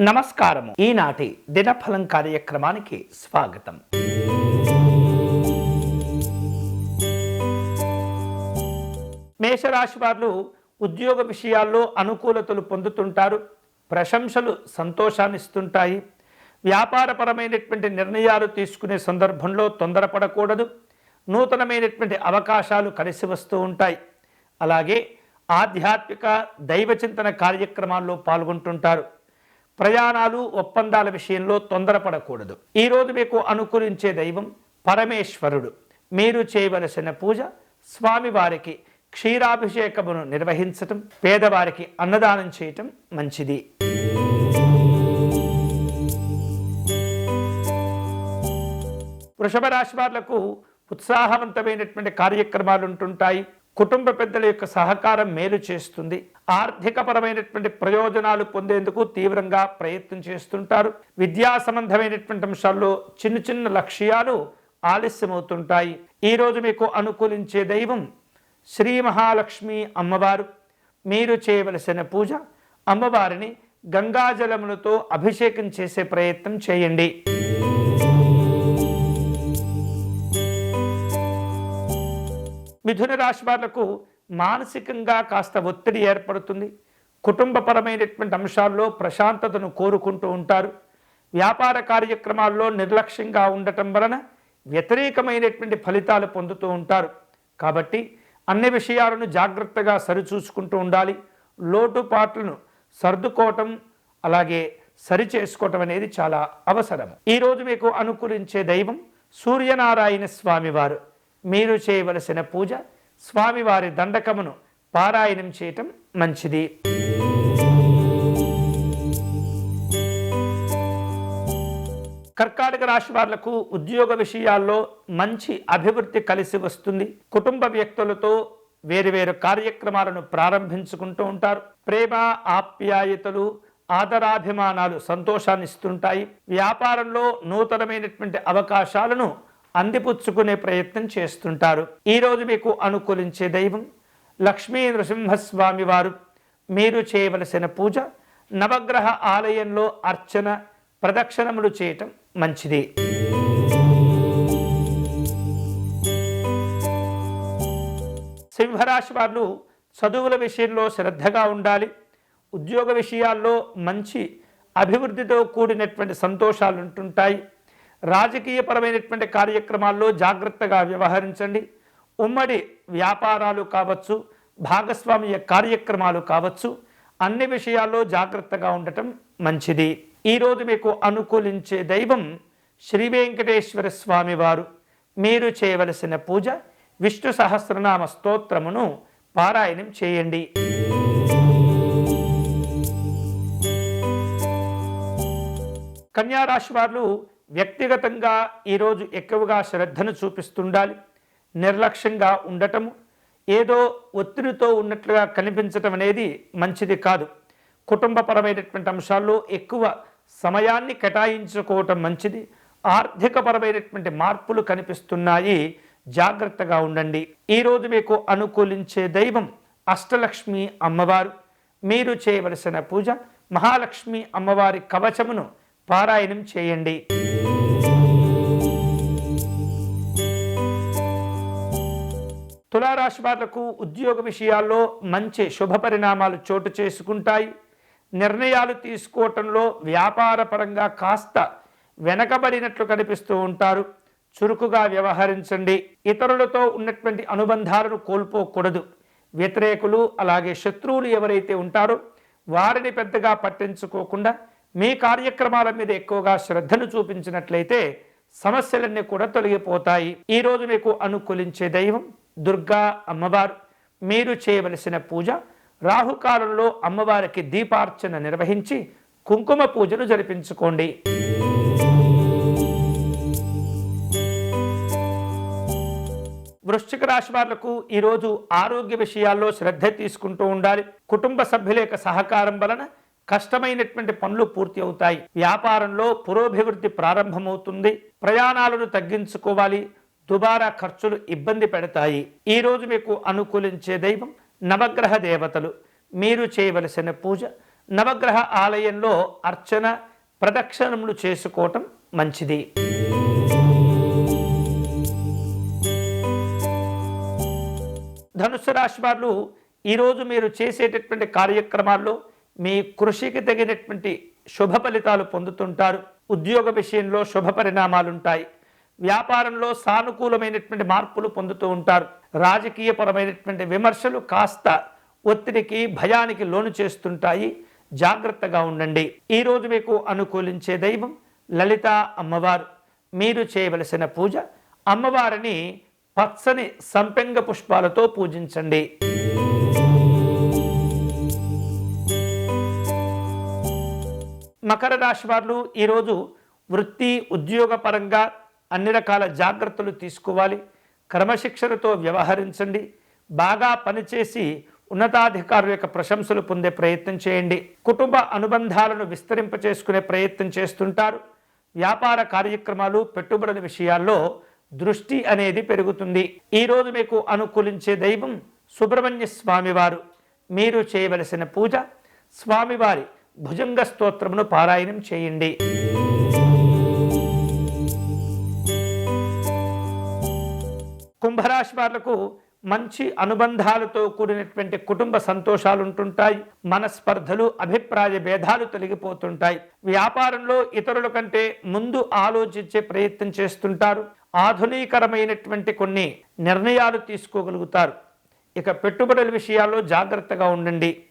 నమస్కారము. ఈనాటి దినఫలం కార్యక్రమానికి స్వాగతం. మేషరాశి వారు ఉద్యోగ విషయాల్లో అనుకూలతలు పొందుతుంటారు. ప్రశంసలు సంతోషాన్ని ఇస్తుంటాయి వ్యాపారపరమైనటువంటి నిర్ణయాలు తీసుకునే సందర్భంలో తొందరపడకూడదు. నూతనమైనటువంటి అవకాశాలు కలిసి వస్తూ ఉంటాయి. అలాగే ఆధ్యాత్మిక దైవచింతన కార్యక్రమాల్లో పాల్గొంటుంటారు. ప్రయాణాలు ఒప్పందాల విషయంలో తొందరపడకూడదు. ఈరోజు మీకు అనుకూలించే దైవం పరమేశ్వరుడు. మీరు చేయవలసిన పూజ స్వామివారికి క్షీరాభిషేకమును నిర్వహించటం పేదవారికి అన్నదానం చేయటం మంచిది. వృషభ రాశి వాళ్ళకు ఉత్సాహవంతమైనటువంటి కార్యక్రమాలు ఉంటుంటాయి. కుటుంబ పెద్దల యొక్క సహకారం మేలు చేస్తుంది. ఆర్థికపరమైనటువంటి ప్రయోజనాలు పొందేందుకు తీవ్రంగా ప్రయత్నం చేస్తుంటారు. విద్యా సంబంధమైనటువంటి అంశాల్లో చిన్న చిన్న లక్ష్యాలు ఆలస్యమవుతుంటాయి. ఈరోజు మీకు అనుకూలించే దైవం శ్రీ మహాలక్ష్మి అమ్మవారు. మీరు చేయవలసిన పూజ అమ్మవారిని గంగాజలములతో అభిషేకం చేసే ప్రయత్నం చేయండి. మిథున రాశి వాళ్ళకు మానసికంగా కాస్త ఒత్తిడి ఏర్పడుతుంది. కుటుంబపరమైనటువంటి అంశాల్లో ప్రశాంతతను కోరుకుంటూ ఉంటారు. వ్యాపార కార్యక్రమాల్లో నిర్లక్ష్యంగా ఉండటం వలన వ్యతిరేకమైనటువంటి ఫలితాలు పొందుతూ ఉంటారు. కాబట్టి అన్ని విషయాలను జాగ్రత్తగా సరిచూసుకుంటూ ఉండాలి. లోటుపాట్లను సర్దుకోవటం అలాగే సరి చేసుకోవటం అనేది చాలా అవసరం. ఈరోజు మీకు అనుకూలించే దైవం సూర్యనారాయణ స్వామివారు. మీరు చేయవలసిన పూజ స్వామివారి దండకమును పారాయణం చేయటం మంచిది. కర్కాటక రాశి వాళ్ళకు ఉద్యోగ విషయాల్లో మంచి అభివృద్ధి కలిసి వస్తుంది. కుటుంబ వ్యక్తులతో వేరువేరు కార్యక్రమాలను ప్రారంభించుకుంటూ ఉంటారు. ప్రేమ ఆప్యాయతలు ఆదరాభిమానాలు సంతోషాన్ని ఇస్తుంటాయి వ్యాపారంలో నూతనమైనటువంటి అవకాశాలను అందిపుచ్చుకునే ప్రయత్నం చేస్తుంటారు. ఈరోజు మీకు అనుకూలించే దైవం లక్ష్మీ నృసింహస్వామి వారు. మీరు చేయవలసిన పూజ నవగ్రహ ఆలయంలో అర్చన ప్రదక్షిణములు చేయటం మంచిది. సింహరాశి వారు చదువుల విషయంలో శ్రద్ధగా ఉండాలి. ఉద్యోగ విషయాల్లో మంచి అభివృద్ధితో కూడినటువంటి సంతోషాలు ఉంటుంటాయి రాజకీయపరమైనటువంటి కార్యక్రమాల్లో జాగ్రత్తగా వ్యవహరించండి. ఉమ్మడి వ్యాపారాలు కావచ్చు భాగస్వామ్య కార్యక్రమాలు కావచ్చు అన్ని విషయాల్లో జాగ్రత్తగా ఉండటం మంచిది. ఈరోజు మీకు అనుకూలించే దైవం శ్రీ వెంకటేశ్వర స్వామి వారు. మీరు చేయవలసిన పూజ విష్ణు సహస్రనామ స్తోత్రమును పారాయణం చేయండి. కన్యారాశి వారు వ్యక్తిగతంగా ఈరోజు ఎక్కువగా శ్రద్ధను చూపిస్తుండాలి. నిర్లక్ష్యంగా ఉండటము ఏదో ఒత్తిడితో ఉన్నట్లుగా కనిపించటం అనేది మంచిది కాదు. కుటుంబపరమైనటువంటి అంశాల్లో ఎక్కువ సమయాన్ని కేటాయించుకోవటం మంచిది. ఆర్థికపరమైనటువంటి మార్పులు కనిపిస్తున్నాయి. జాగ్రత్తగా ఉండండి. ఈరోజు మీకు అనుకూలించే దైవం అష్టలక్ష్మి అమ్మవారు. మీరు చేయవలసిన పూజ మహాలక్ష్మి అమ్మవారి కవచమును పారాయణం చేయండి. తులారాశి వాళ్ళకు ఉద్యోగ విషయాల్లో మంచి శుభ పరిణామాలు చోటు చేసుకుంటాయి. నిర్ణయాలు తీసుకోవటంలో వ్యాపారపరంగా కాస్త వెనకబడినట్లు కనిపిస్తూ ఉంటారు. చురుకుగా వ్యవహరించండి. ఇతరులతో ఉన్నటువంటి అనుబంధాలను కోల్పోకూడదు. వ్యతిరేకులు అలాగే శత్రువులు ఎవరైతే ఉంటారో వారిని పెద్దగా పట్టించుకోకుండా మీ కార్యక్రమాల మీద ఎక్కువగా శ్రద్ధను చూపించినట్లయితే సమస్యలన్నీ కూడా తొలగిపోతాయి. ఈరోజు మీకు అనుకూలించే దైవం దుర్గా అమ్మవారు మీరు చేయవలసిన పూజ రాహుకాలంలో అమ్మవారికి దీపార్చన నిర్వహించి కుంకుమ పూజను జరిపించుకోండి. వృశ్చిక రాశి వాళ్ళకు ఈరోజు ఆరోగ్య విషయాల్లో శ్రద్ధ తీసుకుంటూ ఉండాలి. కుటుంబ సభ్యుల యొక్క సహకారం వలన కష్టమైనటువంటి పనులు పూర్తి అవుతాయి. వ్యాపారంలో పురోభివృద్ధి ప్రారంభమవుతుంది. ప్రయాణాలను తగ్గించుకోవాలి. దుబారా ఖర్చులు ఇబ్బంది పెడతాయి. ఈరోజు మీకు అనుకూలించే దైవం నవగ్రహ దేవతలు. మీరు చేయవలసిన పూజ నవగ్రహ ఆలయంలో అర్చన ప్రదక్షిణములు చేసుకోవటం మంచిది. ధనుసు రాశి వారు ఈరోజు మీరు చేసేటటువంటి కార్యక్రమాల్లో మీ కృషికి తగినటువంటి శుభ ఫలితాలు పొందుతుంటారు. ఉద్యోగ విషయంలో శుభ పరిణామాలుంటాయి. వ్యాపారంలో సానుకూలమైనటువంటి మార్పులు పొందుతూ ఉంటారు. రాజకీయపరమైనటువంటి విమర్శలు కాస్త ఒత్తిడికి భయానికి లోను చేస్తుంటాయి. జాగ్రత్తగా ఉండండి. ఈరోజు మీకు అనుకూలించే దైవం లలిత అమ్మవారు. మీరు చేయవలసిన పూజ అమ్మవారిని పచ్చని సంపెంగ పుష్పాలతో పూజించండి. మకర రాశి వారు ఈరోజు వృత్తి ఉద్యోగపరంగా అన్ని రకాల జాగ్రత్తలు తీసుకోవాలి. క్రమశిక్షణతో వ్యవహరించండి. బాగా పనిచేసి ఉన్నతాధికారుల యొక్క ప్రశంసలు పొందే ప్రయత్నం చేయండి. కుటుంబ అనుబంధాలను విస్తరింపచేసుకునే ప్రయత్నం చేస్తుంటారు. వ్యాపార కార్యక్రమాలు పెట్టుబడుల విషయాల్లో దృష్టి అనేది పెరుగుతుంది. ఈరోజు మీకు అనుకూలించే దైవం సుబ్రహ్మణ్య స్వామివారు. మీరు చేయవలసిన పూజ స్వామివారి భుజంగ స్తోత్రమును పారాయణం చేయండి. కుంభరాశి వాళ్ళకు మంచి అనుబంధాలతో కూడినటువంటి కుటుంబ సంతోషాలు ఉంటుంటాయి మనస్పర్ధలు అభిప్రాయ భేదాలు తొలగిపోతుంటాయి. వ్యాపారంలో ఇతరుల కంటే ముందు ఆలోచించే ప్రయత్నం చేస్తుంటారు. ఆధునీకరమైనటువంటి కొన్ని నిర్ణయాలు తీసుకోగలుగుతారు. ఇక పెట్టుబడుల విషయాల్లో జాగ్రత్తగా ఉండండి.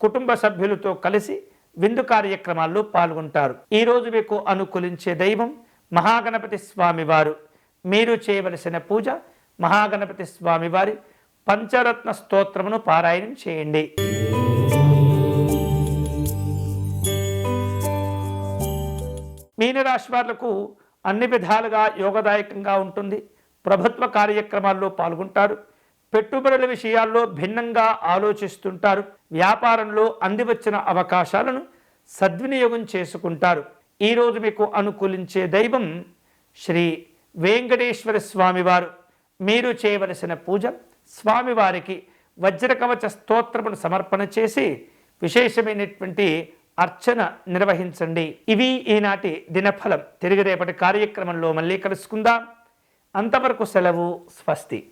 కుటుంబ సభ్యులతో కలిసి విందు కార్యక్రమాల్లో పాల్గొంటారు. ఈరోజు మీకు అనుకూలించే దైవం మహాగణపతి స్వామివారు. మీరు చేయవలసిన పూజ మహాగణపతి స్వామివారి పంచరత్న స్తోత్రమును పారాయణం చేయండి. మీనరాశి వాళ్ళకు అన్ని విధాలుగా యోగదాయకంగా ఉంటుంది. ప్రభుత్వ కార్యక్రమాల్లో పాల్గొంటారు. పెట్టుబడుల విషయాల్లో భిన్నంగా ఆలోచిస్తుంటారు. వ్యాపారంలో అందివచ్చిన అవకాశాలను సద్వినియోగం చేసుకుంటారు. ఈరోజు మీకు అనుకూలించే దైవం శ్రీ వెంకటేశ్వర స్వామివారు మీరు చేయవలసిన పూజ స్వామివారికి వజ్రకవచ స్తోత్రమును సమర్పణ చేసి విశేషమైనటువంటి అర్చన నిర్వహించండి. ఇవి ఈనాటి దినఫలం. తిరిగి రేపటి కార్యక్రమంలో మళ్ళీ కలుసుకుందాం. అంతవరకు సెలవు స్వస్తి.